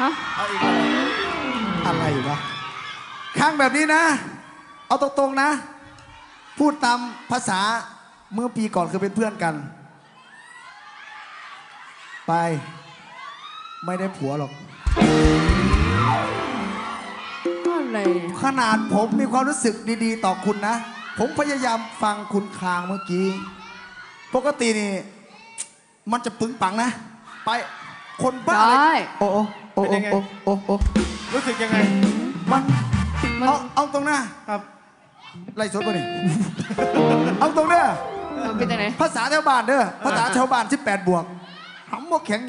ฮะเอาอีกแล้วอะไรวะข้างแบบนี้นะ เอาตรงๆนะ พูดตามภาษาเมื่อปีก่อนคือเป็นเพื่อนกัน ไป ไม่ได้ผัวหรอก อะไรขนาดผมมีความรู้สึกดีๆ ต่อคุณนะ ผมพยายามฟังคุณคลางเมื่อกี้ ปกตินี่ มันจะปึงปังนะ ไปคนบ้าได้เลยโอ้โอ้โอ้เป็นยังไงโอ้โอ้โอ้รู้สึกยังไงมันมัน เอาเอาตรงหน้าครับ ไล่สดป่ะนี่ เอาตรงเด้อมันเป็นยังไง ภาษาชาวบ้านเด้อ ภาษาชาวบ้าน 18 บวกหำบ่แข็ง